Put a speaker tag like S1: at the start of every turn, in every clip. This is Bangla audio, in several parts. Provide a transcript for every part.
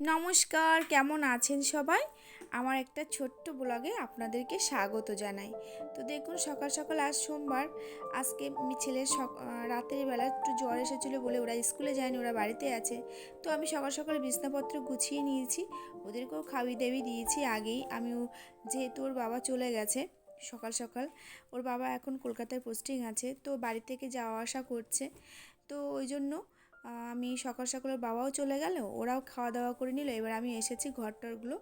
S1: নমস্কার, কেমন আছেন সবাই? আমার একটা ছোট্ট ব্লগে আপনাদেরকে স্বাগত জানাই। তো দেখুন, সকাল সকাল আজ সোমবার। আজকে ছেলের রাতের বেলা একটু জ্বর এসেছিল বলে ওরা স্কুলে যায়নি, ওরা বাড়িতে আছে। তো আমি সকাল সকাল বিছনাপত্র গুছিয়ে নিয়েছি। ওদেরকেও খাবি দাবি দিয়েছি আগেই। আমিও যেহেতু ওর বাবা চলে গেছে সকাল সকাল, ওর বাবা এখন কলকাতায় পোস্টিং আছে। তো বাড়ি থেকে যাওয়া আসা করছে। তো ওই জন্য আমি সকাল সকাল বাবাও চলে গেল, ওরাও খাওয়া দাওয়া করে নিল। এবার আমি এসেছি ঘর টরগুলো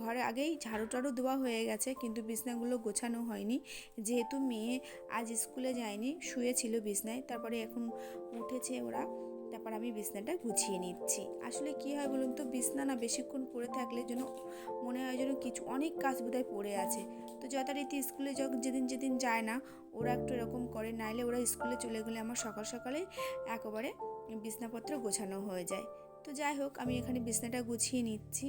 S1: ঘরে আগেই ঝাড়ু টাড়ু দেওয়া হয়ে গেছে, কিন্তু বিছনাগুলো গোছানো হয়নি। যেহেতু মেয়ে আজ স্কুলে যায়নি, শুয়েছিল বিছনায়, তারপরে এখন উঠেছে ওরা। তারপর আমি বিছনাটা গুছিয়ে নিচ্ছি। আসলে কি হয় বলুন তো, বিছনা না বেশিক্ষণ পড়ে থাকলে যেন মনে হয় যেন কিছু, অনেক কাজ বোধহয় পড়ে আছে। তো যথারীতি স্কুলে যেদিন যেদিন যায় না, ওরা একটু এরকম করে, নাইলে ওরা স্কুলে চলে গেলে আমার সকাল সকালে একেবারে বিছনাপত্র গোছানো হয়ে যায়। তো যাই হোক, আমি এখানে বিছনাটা গুছিয়ে নিচ্ছি।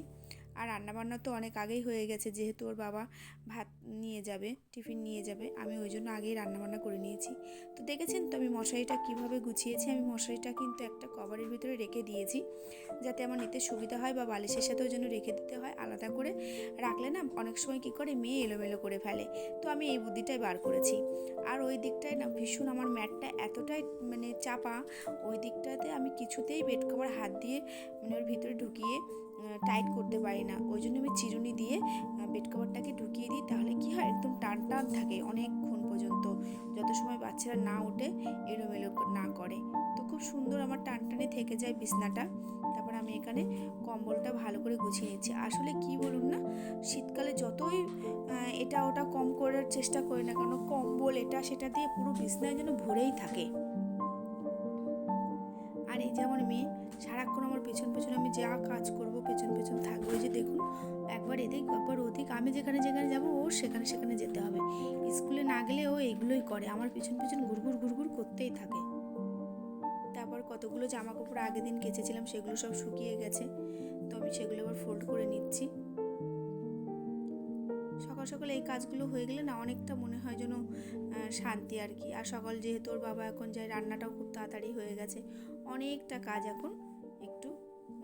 S1: আর রান্নাবান্না তো অনেক আগেই হয়ে গেছে, যেহেতু ওর বাবা ভাত নিয়ে যাবে, টিফিন নিয়ে যাবে, আমি ওই জন্য আগেই রান্নাবান্না করে নিয়েছি। তো দেখেছেন তো আমি মশারিটা কীভাবে গুছিয়েছি? আমি মশারিটা কিন্তু একটা কভারের ভিতরে রেখে দিয়েছি, যাতে আমার নিতে সুবিধা হয় বা বালিশের সাথে ওই জন্য রেখে দিতে হয়, আলাদা করে রাখলে না অনেক সময় কী করে মেয়ে এলোমেলো করে ফেলে। তো আমি এই বুদ্ধিটাই বার করেছি। আর ওই দিকটায় না ভীষণ আমার ম্যাটটা এতটাই মানে চাপা, ওই দিকটাতে আমি কিছুতেই বেড কভার হাত দিয়ে মানে ওর ভিতরে ঢুকিয়ে টাইট করতে পারি না। ওই জন্য আমি চিরুনি দিয়ে বেড কভারটাকে ঢুকিয়ে দিই, তাহলে কি হয়? একদম টান টান থাকে অনেকক্ষণ পর্যন্ত। যত সময় বাচ্চারা না উঠে এলোমেলো না করে। তো খুব সুন্দর আমার টান টানে থেকে যায় বিছনাটা। তারপর আমি এখানে কম্বলটা ভালো করে গুছিয়ে নিচ্ছি। আসলে কি বলুন না, শীতকালে যতই এটা ওটা কম করার চেষ্টা করি না কেন, কম্বল এটা সেটা দিয়ে পুরো বিছনায় যেন ভরেই থাকে। আর এই যে আমার মেয়ে সারাক্ষণ আমার পেছন পেছন আমি যা কাজ করব, পেছন পেছন থাকব যে দেখুন, একবার এদিক, একবার ওদিক, আমি যেখানে যেখানে যাব, ও সেখানে সেখানে যেতে হবে। স্কুলে না গেলে ও এগুলোই করে, আমার পেছন পেছন ঘুরঘুর ঘুরঘুর করতেই থাকে। তারপর কতগুলো জামা কাপড় আগের দিন কেচেছিলাম, সেগুলো সব শুকিয়ে গেছে, তো আমি সেগুলো আবার ফোল্ড করে নিচ্ছি। সকাল সকাল এই কাজগুলো হয়ে গেলে না অনেকটা মনে হয় যেন শান্তি আর কি। আর সকাল যেহেতু ওর বাবা এখন যায়, রান্নাটাও খুব তাড়াতাড়ি হয়ে গেছে। অনেকটা কাজ এখন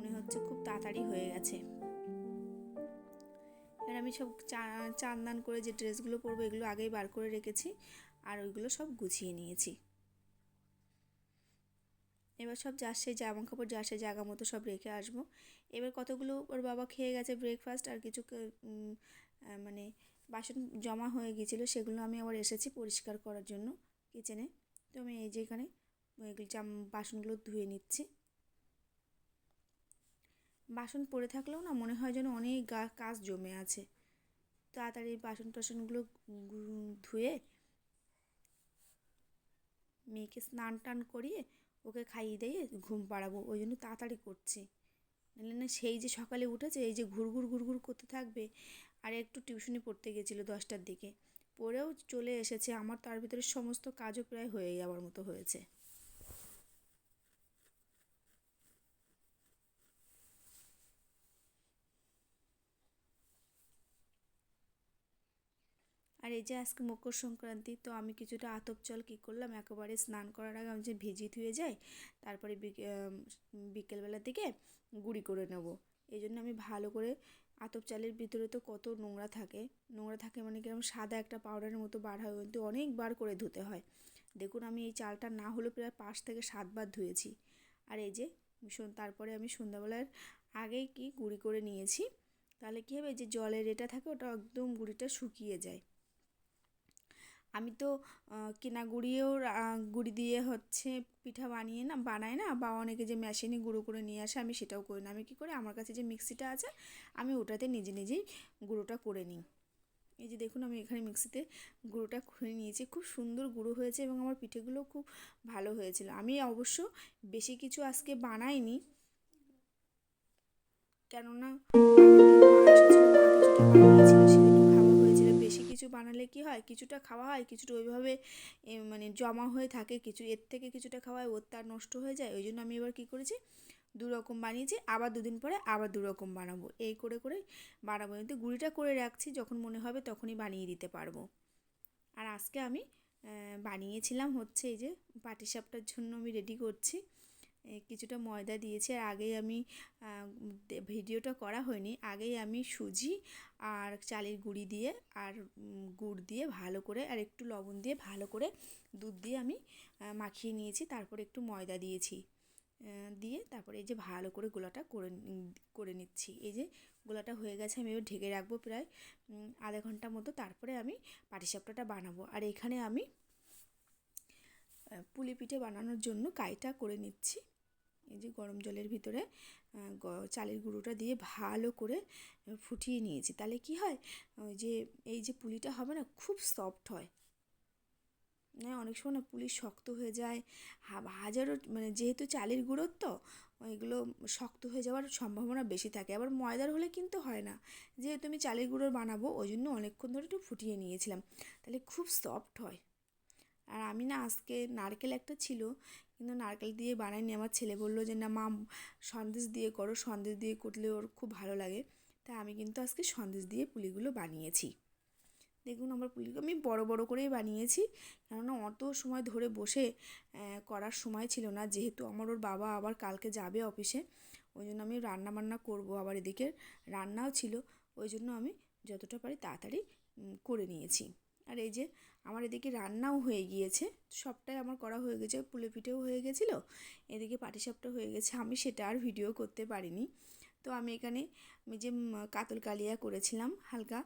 S1: মনে হচ্ছে খুব তাড়াতাড়ি হয়ে গেছে। এবার আমি সব চান দান করে যে ড্রেসগুলো পরবো এগুলো আগেই বার করে রেখেছি, আর ওইগুলো সব গুছিয়ে নিয়েছি। এবার সব যার সেই জামা কাপড় যার সেই জায়গা মতো সব রেখে আসব। এবার কতগুলো ওর বাবা খেয়ে গেছে ব্রেকফাস্ট আর কিছু মানে বাসন জমা হয়ে গিয়েছিল, সেগুলো আমি আবার এসেছি পরিষ্কার করার জন্য কিচেনে তো আমি এই যে এখানে বাসনগুলো ধুয়ে নিচ্ছি। বাসন পড়ে থাকলেও না মনে হয় যেন অনেক গা- কাজ জমে আছে। তাড়াতাড়ি বাসন টাসনগুলো ধুয়ে মেয়েকে স্নান টান করিয়ে ওকে খাইয়ে দিয়ে ঘুম পাড়াবো। ওই জন্য তাড়াতাড়ি করছি। নাহলে না সেই যে সকালে উঠেছে, এই যে ঘুরঘুর ঘুরঘুর করতে থাকবে, আর একটু টিউশনি পড়তে গেছিল দশটার দিকে। পড়েও চলে এসেছে। আমার তার ভিতরে সমস্ত কাজও প্রায় হয়ে যাওয়ার মতো হয়েছে। আর এই যে আজকে মকর সংক্রান্তি, তো আমি কিছুটা আতপ জল কী করলাম? একেবারে স্নান করার আগে আমি যে ভিজিয়ে ধুয়ে যাই, তারপরে বিকে- বিকেলবেলার দিকে গুঁড়ি করে নেব। এই জন্য আমি ভালো করে আতপ চালের ভিতরে তো কত নোংরা থাকে। নোংরা থাকে মানে কীরকম সাদা একটা পাউডারের মতো বার হয়, কিন্তু অনেকবার করে ধুতে হয়। দেখুন, আমি এই চালটা না হলেও প্রায় পাঁচ থেকে সাতবার ধুয়েছি। আর এই যে তারপরে আমি সন্ধ্যাবেলার আগেই কি গুঁড়ি করে নিয়েছি। তাহলে কী হবে যে জলের এটা থাকে, ওটা একদম গুঁড়িটা শুকিয়ে যায়। আমি তো কেনা গুঁড়িয়েও গুঁড়ি দিয়ে হচ্ছে পিঠা বানিয়ে না বানায় না, বা অনেকে যে মেশিনে গুঁড়ো করে নিয়ে আসে, আমি সেটাও করি না। আমি কী করি, আমার কাছে যে মিক্সিটা আছে, আমি ওটাতে নিজে নিজেই গুঁড়োটা করে নিই। এই যে দেখুন, আমি এখানে মিক্সিতে গুঁড়োটা করে নিয়েছি। খুব সুন্দর গুঁড়ো হয়েছে এবং আমার পিঠেগুলো খুব ভালো হয়েছিল। আমি অবশ্য বেশি কিছু আজকে বানাইনি। কেননা বানালে কি হয়? কিছুটা খাওয়া হয়, কিছুটা ওইভাবে মানে জমা হয়ে থাকে, কিছু, এর থেকে কিছুটা খাওয়া হয়, ওর তার নষ্ট হয়ে যায়, ওই জন্য আমি এবার কী করেছি? দু রকম বানিয়েছি, আবার দুদিন পরে আবার দু রকম বানাবো। এই করে করে বানাবো। কিন্তু গুঁড়িটা করে রাখছি, যখন মনে হবে তখনই বানিয়ে দিতে পারব। আর আজকে আমি বানিয়েছিলাম হচ্ছে এই যে পাটিসাপটার জন্য আমি রেডি করছি। কিছুটা ময়দা দিয়েছি, আর আগেই আমি ভিডিওটা করা হয়নি, আগেই আমি সুজি আর চালের গুঁড়ি দিয়ে আর গুড় দিয়ে ভালো করে, আর একটু লবণ দিয়ে ভালো করে দুধ দিয়ে আমি মাখিয়ে নিয়েছি, তারপরে একটু ময়দা দিয়েছি দিয়ে তারপরে এই যে ভালো করে গোলাটা করে করে নিচ্ছি, এই যে গোলাটা হয়ে গেছে আমি এবার ঢেকে রাখব প্রায় আধা ঘণ্টা মতো, তারপরে আমি পাটিসাপটাটা বানাবো, আর এখানে আমি পুলি পিঠে বানানোর জন্য কাইটা করে নিচ্ছি এই যে গরম জলের ভিতরে চালের গুঁড়োটা দিয়ে ভালো করে ফুটিয়ে নিয়েছি। তাহলে কি হয়? ওই যে, এই যে পুলিটা হবে না, খুব সফট হয়। না অনেক সময় না পুলি শক্ত হয়ে যায়। হাজারো মানে যেহেতু চালের গুঁড়োর তো এগুলো শক্ত হয়ে যাওয়ার সম্ভাবনা বেশি থাকে। আবার ময়দার হলে কিন্তু হয় না। যেহেতু আমি চালের গুঁড়োর বানাবো, ওই জন্য অনেকক্ষণ ধরে একটু ফুটিয়ে নিয়েছিলাম। তাহলে খুব সফট হয়। আর আমি না আজকে নারকেল একটা ছিল কিন্তু নারকেল দিয়ে বানাইনি আমার ছেলে বলল যে, না মা, সন্দেশ দিয়ে করো, সন্দেশ দিয়ে করলে ওর খুব ভালো লাগে। তাই আমি কিন্তু আজকে সন্দেশ দিয়ে পুলিগুলো বানিয়েছি। দেখুন, আমার পুলিগুলো আমি বড় বড় করেই বানিয়েছি। কেননা অত সময় ধরে বসে করার সময় ছিল না। যেহেতু আমার ওর বাবা আবার কালকে যাবে অফিসে, ওই জন্য আমি রান্না বান্না করব আবার এদিকে। রান্নাও ছিল, ওই জন্য আমি যতটা পারি তাড়াতাড়ি করে নিয়েছি। আর এই যে আমার এদিকে রান্নাও হয়ে গিয়েছে, সবটাই আমার করা হয়ে গেছে, পুলে পিঠেও হয়ে গেছিল, এদিকে পাটিসাপটা হয়ে গেছে, আমি সেটা আর ভিডিও করতে পারিনি। তো আমি এখানে আমি যে কাতল কালিয়া করেছিলাম হালকা,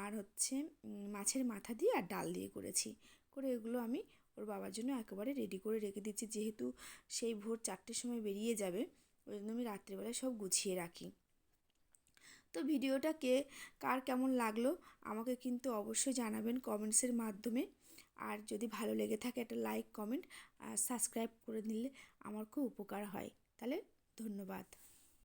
S1: আর হচ্ছে মাছের মাথা দিয়ে আর ডাল দিয়ে করেছি। করে এগুলো আমি ওর বাবার জন্য একেবারে রেডি করে রেখে দিচ্ছি, যেহেতু সেই ভোর চারটের সময় বেরিয়ে যাবে, ওই জন্য আমি রাত্রেবেলায় সব গুছিয়ে রাখি। তো ভিডিওটা কে কার কেমন লাগল আমাকে কিন্তু অবশ্যই জানাবেন কমেন্টসের মাধ্যমে। আর যদি ভালো লেগে থাকে একটা লাইক কমেন্ট আর সাবস্ক্রাইব করে দিলে আমার খুব উপকার হয়। তাহলে ধন্যবাদ।